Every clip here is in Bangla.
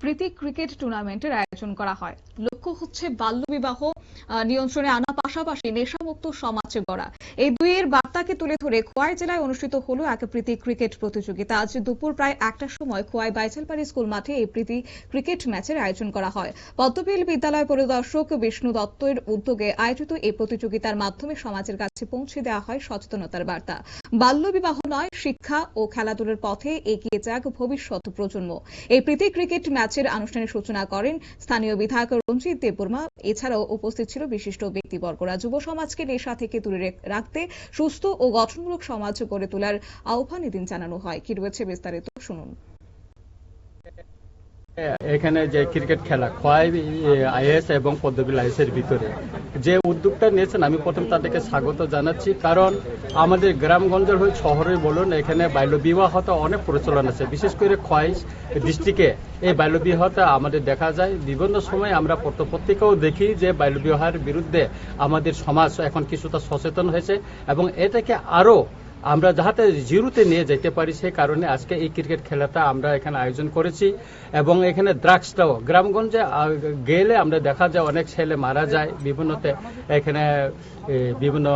প্রীতি ক্রিকেট টুর্নামেন্টের আয়োজন করা হয়। লক্ষ্য হচ্ছে বাল্যবিবাহ নিয়ন্ত্রণে আনা পাশাপাশি নেশামুক্ত সমাজ গড়া। এই দুইয়ের বার্তাকে তুলে ধরে খোয়াই জেলায় অনুষ্ঠিত হলো এক প্রীতি ক্রিকেট প্রতিযোগিতা। আজ দুপুর প্রায় একটার সময় খোয়াই বাইচালপাড়ি স্কুল মাঠে এই প্রীতি ক্রিকেট ম্যাচের আয়োজন করা হয়। পদ্মবিল বিদ্যালয় পরিদর্শক বিষ্ণু দত্তের উদ্যোগে আয়োজিত এই প্রতিযোগিতার মাধ্যমে সমাজের কাছে পৌঁছে দেওয়া হয় সচেতনতার বার্তা। বাল্যবিবাহ নয়, শিক্ষা ও খেলাধুলার পথে এগিয়ে যাক ভবিষ্যৎ প্রজন্ম। এই প্রীতি ক্রিকেট ম্যাচের আনুষ্ঠানিক সূচনা করেন স্থানীয় বিধায়ক রঞ্জিত দেববর্মা। এছাড়াও উপস্থিত ছিল বিশিষ্ট ব্যক্তিবর্গরা যুব সমাজকে নেশা থেকে দূরে রেখ- রাখতে সুস্থ ও গঠনমূলক সমাজ গড়ে তোলার আহ্বান এদিন জানানো হয়। কি রয়েছে বিস্তারিত শুনুন। এখানে যে ক্রিকেট খেলা, খোয়াই আইএস এবং পদ্মবিল আইএস এর ভিতরে। যে উদ্যোগটা নিয়েছেন, আমি প্রথম তাদেরকে স্বাগত জানাচ্ছি। কারণ আমাদের গ্রামগঞ্জের হয়ে শহরে বলুন, এখানে বাল্য বাল্যবিবাহতা অনেক প্রচলন আছে। বিশেষ করে খোয়াইশ ডিস্ট্রিক্টে এই বাল্য বিবাহটা আমাদের দেখা যায়। বিভিন্ন সময় আমরা পত্রপত্রিকাও দেখি যে বাল্য বিবাহের বিরুদ্ধে আমাদের সমাজ এখন কিছুটা সচেতন হয়েছে এবং এটাকে আরও আমরা যাহাতে জিরোতে নিয়ে যেতে পারি, সেই কারণে আজকে এই ক্রিকেট খেলাটা আমরা এখানে আয়োজন করেছি। এবং এখানে ড্রাগসটাও গ্রামগঞ্জে গেলে আমরা দেখা যায় অনেক ছেলে মারা যায়। বিভিন্নতে এখানে বিভিন্ন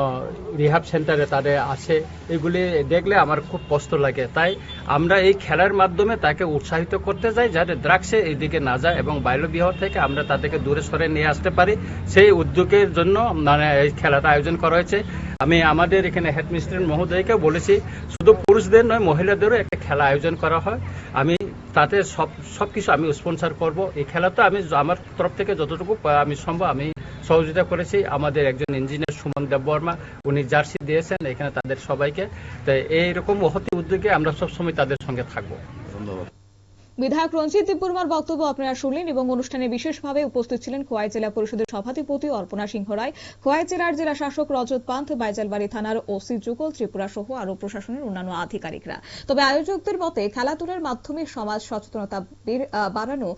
রিহাব সেন্টারে তাদের আছে। এগুলি দেখলে আমার খুব কষ্ট লাগে। তাই আমরা এই খেলার মাধ্যমে তাকে উৎসাহিত করতে যাই, যাতে ড্রাগসে এইদিকে না যায় এবং বাল্যবিবাহ থেকে আমরা তাদেরকে দূরে সরে নিয়ে আসতে পারি। সেই উদ্যোগের জন্য মানে এই খেলাটা আয়োজন করা হয়েছে। আমি আমাদের এখানে হেডমিস্ট্রেন্ট মহোদয়কে বলেছি, শুধু পুরুষদের নয়, মহিলাদেরও একটা খেলা আয়োজন করা হয়। আমি তাতে সব সব কিছু আমি স্পন্সর করব। এই খেলাটা আমি আমার তরফ থেকে যতটুকু আমি সম্ভব আমি সহযোগিতা করেছি। আমাদের একজন ইঞ্জিনিয়ার সুমন দেববর্মা উনি জার্সি দিয়েছেন, এখানে তাদের সবাইকে। তো এইরকম মহতি উদ্যোগে আমরা সবসময় তাদের সঙ্গে থাকব। বিধায়ক রঞ্জিত দেববর্মার বক্তব্য আপনারা শুনলেন এবং অনুষ্ঠানে বিশেষভাবে উপস্থিত ছিলেন খোয়াই জেলা পরিষদের সভাধিপতি অর্পণা সিংহ রায়, খোয়াই জেলার জেলা শাসক রজত পান্থ, বাইজালবাড়ি থানার ওসি যুগল, ত্রিপুরা সহ আরও প্রশাসনের অন্যান্য আধিকারিকরা। তবে আয়োজকদের মতে খেলাধুলার মাধ্যমে সমাজ সচেতনতা বাড়ানো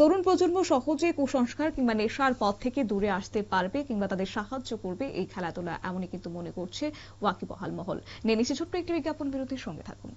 তরুণ প্রজন্ম সহজে কুসংস্কার কিংবা নেশার পথ থেকে দূরে আসতে পারবে কিংবা তাদের সাহায্য করবে এই খেলাধুলা এমনই কিন্তু মনে করছে ওয়াকিবহাল মহল। নিয়ে ছোট্ট একটি বিজ্ঞাপন বিরতির সঙ্গে থাকুন।